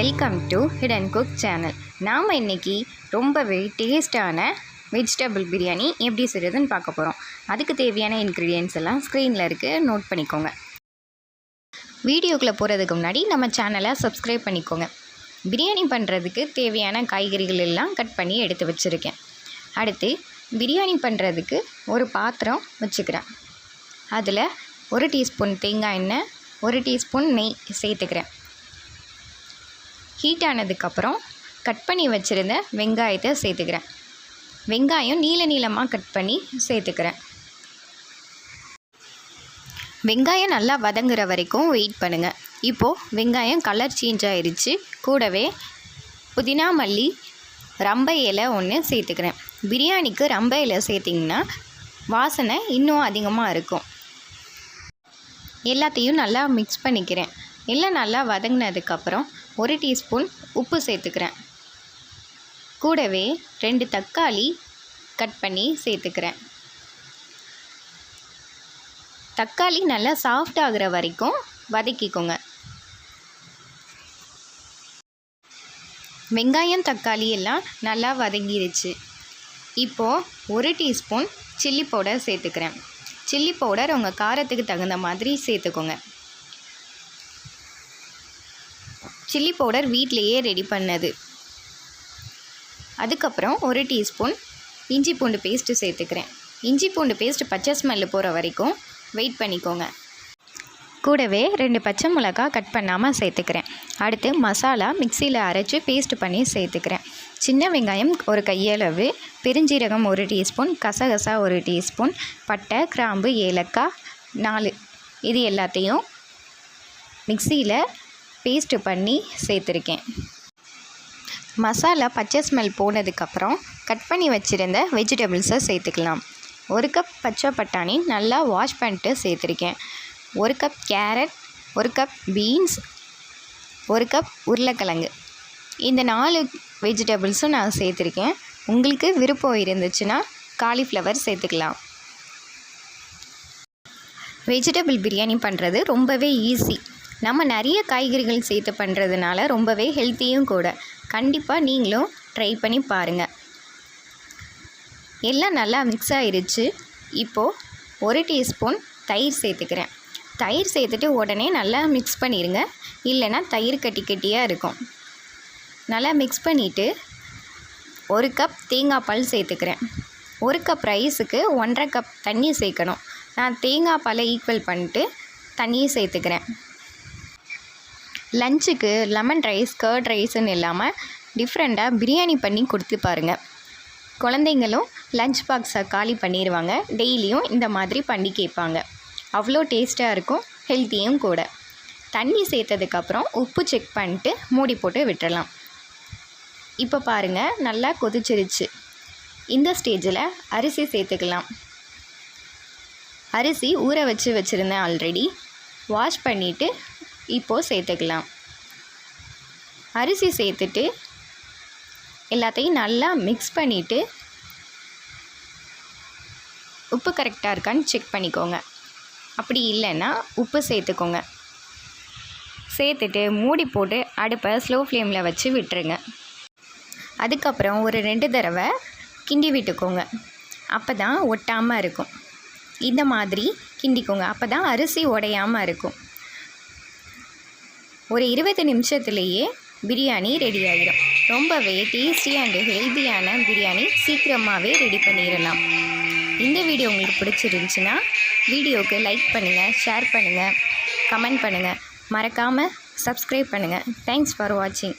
Welcome to hidden cook channel நாம் இன்றைக்கி ரொம்பவே டேஸ்ட்டான வெஜிடபிள் பிரியாணி எப்படி செய்கிறதுன்னு பார்க்க போகிறோம் அதுக்கு தேவையான இன்க்ரீடியன்ஸ் எல்லாம் ஸ்க்ரீனில் இருக்குது நோட் பண்ணிக்கோங்க. வீடியோக்குள்ளே போகிறதுக்கு முன்னாடி நம்ம சேனலை சப்ஸ்கிரைப் பண்ணிக்கோங்க. பிரியாணி பண்ணுறதுக்கு தேவையான காய்கறிகள் எல்லாம் கட் பண்ணி எடுத்து வச்சுருக்கேன். அடுத்து பிரியாணி பண்ணுறதுக்கு ஒரு பாத்திரம் வச்சுக்கிறேன். அதில் ஒரு டீஸ்பூன் தேங்காய் எண்ணெய் ஒரு டீஸ்பூன் நெய் சேர்த்துக்கிறேன். ஹீட் ஆனதுக்கப்புறம் கட் பண்ணி வச்சுருந்த வெங்காயத்தை சேர்த்துக்கிறேன். வெங்காயம் நீல நீளமாக கட் பண்ணி சேர்த்துக்கிறேன். வெங்காயம் நல்லா வதங்குற வரைக்கும் வெயிட் பண்ணுங்கள் இப்போது வெங்காயம் கலர் சேஞ்ச் ஆயிடுச்சு கூடவே புதினா மல்லி ரம்ப இலை ஒன்று சேர்த்துக்கிறேன். பிரியாணிக்கு ரம்ப இலை சேர்த்திங்கன்னா வாசனை இன்னும் அதிகமாக இருக்கும். எல்லாத்தையும் நல்லா மிக்ஸ் பண்ணிக்கிறேன். எல்லாம் நல்லா வதங்கினதுக்கப்புறம் ஒரு டீஸ்பூன் உப்பு சேர்த்துக்கிறேன். கூடவே ரெண்டு தக்காளி கட் பண்ணி சேர்த்துக்கிறேன். தக்காளி நல்லா சாஃப்ட் ஆகிற வரைக்கும் வதக்கிக்கோங்க. வெங்காயம் தக்காளி எல்லாம் நல்லா வதங்கிருச்சு. இப்போது ஒரு டீஸ்பூன் சில்லி பவுடர் சேர்த்துக்கிறேன். சில்லி பவுடர் உங்கள் காரத்துக்கு தகுந்த மாதிரி சேர்த்துக்கோங்க. சில்லி பவுடர் வீட்டிலையே ரெடி பண்ணது. அதுக்கப்புறம் ஒரு டீஸ்பூன் இஞ்சி பூண்டு பேஸ்ட்டு சேர்த்துக்கிறேன். இஞ்சி பூண்டு பேஸ்ட் பச்சை ஸ்மெல்லு போகிற வரைக்கும் வெயிட் பண்ணிக்கோங்க. கூடவே ரெண்டு பச்சை மிளகா கட் பண்ணாமல் சேர்த்துக்கிறேன். அடுத்து மசாலா மிக்சியில் அரைச்சி பேஸ்ட் பண்ணி சேர்த்துக்கிறேன். சின்ன வெங்காயம் ஒரு கையளவு பெருஞ்சீரகம் ஒரு டீஸ்பூன் கசகசா ஒரு டீஸ்பூன் பட்டை கிராம்பு ஏலக்காய் நாலு. இது எல்லாத்தையும் மிக்சியில் பேஸ்ட்டு பண்ணி சேர்த்துருக்கேன். மசாலா பச்சை ஸ்மெல் போனதுக்கப்புறம் கட் பண்ணி வச்சுருந்த வெஜிடபிள்ஸை சேர்த்துக்கலாம். ஒரு கப் பச்சை பட்டாணி நல்லா வாஷ் பண்ணிட்டு சேர்த்துருக்கேன். ஒரு கப் கேரட் ஒரு கப் பீன்ஸ் ஒரு கப் உருளைக்கிழங்கு. இந்த நாலு வெஜிடபிள்ஸும் நான் சேர்த்துருக்கேன். உங்களுக்கு விருப்பம் இருந்துச்சுன்னா காலிஃப்ளவர் சேர்த்துக்கலாம். வெஜிடபிள் பிரியாணி பண்ணுறது ரொம்பவே ஈஸி நம்ம நிறைய காய்கறிகள் சேர்த்து பண்ணுறதுனால ரொம்பவே ஹெல்த்தியும் கூட. கண்டிப்பாக நீங்களும் ட்ரை பண்ணி பாருங்கள் எல்லாம் நல்லா மிக்ஸ் ஆகிருச்சு இப்போது ஒரு டீஸ்பூன் தயிர் சேர்த்துக்கிறேன். தயிர் சேர்த்துட்டு உடனே நல்லா மிக்ஸ் பண்ணிடுங்க இல்லைன்னா தயிர் கட்டி கட்டியாக இருக்கும். நல்லா மிக்ஸ் பண்ணிவிட்டு ஒரு கப் தேங்காய் பால் சேர்த்துக்கிறேன். ஒரு கப் ரைஸுக்கு ஒன்றரை கப் தண்ணி சேர்க்கணும். நான் தேங்காய் பாலை ஈக்குவல் பண்ணிட்டு தண்ணியை சேர்த்துக்கிறேன். லஞ்சுக்கு லெமன் ரைஸ் கர்ட் ரைஸ்ன்னு இல்லாமல் டிஃப்ரெண்ட்டாக பிரியாணி பண்ணி கொடுத்து பாருங்கள் குழந்தைங்களும் லஞ்ச் பாக்ஸை காலி பண்ணிடுவாங்க டெய்லியும் இந்த மாதிரி பண்ணி கேட்பாங்க. அவ்வளோ டேஸ்ட்டாக இருக்கும் ஹெல்த்தியும் கூட. தண்ணி சேர்த்ததுக்கப்புறம் உப்பு செக் பண்ணிட்டு மூடி போட்டு விட்டுறலாம். இப்போ பாருங்கள் நல்லா கொதிச்சிருச்சு. இந்த ஸ்டேஜில் அரிசி சேர்த்துக்கலாம். அரிசி ஊற வச்சு வச்சுருந்தேன் ஆல்ரெடி வாஷ் பண்ணிவிட்டு இப்போது சேர்த்துக்கலாம். அரிசி சேர்த்துட்டு எல்லாத்தையும் நல்லா மிக்ஸ் பண்ணிவிட்டு உப்பு கரெக்டாக இருக்கான்னு செக் பண்ணிக்கோங்க. அப்படி இல்லைன்னா உப்பு சேர்த்துக்கோங்க. சேர்த்துட்டு மூடி போட்டு அடுப்பை ஸ்லோ ஃப்ளேமில் வச்சு விட்டுருங்க. அதுக்கப்புறம் ஒரு ரெண்டு தடவை கிண்டி விட்டுக்கோங்க. அப்போ தான் ஒட்டாமல் இருக்கும். இந்த மாதிரி கிண்டிக்கோங்க. அப்போ தான் அரிசி உடையாமல் இருக்கும். ஒரு இருபது நிமிஷத்துலேயே பிரியாணி ரெடி ஆகிடும் ரொம்பவே டேஸ்டி அண்ட் ஹெல்த்தியான பிரியாணி சீக்கிரமாகவே ரெடி பண்ணிடலாம். இந்த வீடியோ உங்களுக்கு பிடிச்சிருந்துச்சின்னா வீடியோவுக்கு லைக் பண்ணுங்கள் ஷேர் பண்ணுங்கள் கமெண்ட் பண்ணுங்கள் மறக்காமல் சப்ஸ்கிரைப் பண்ணுங்கள் தேங்க்ஸ் ஃபார் வாட்சிங்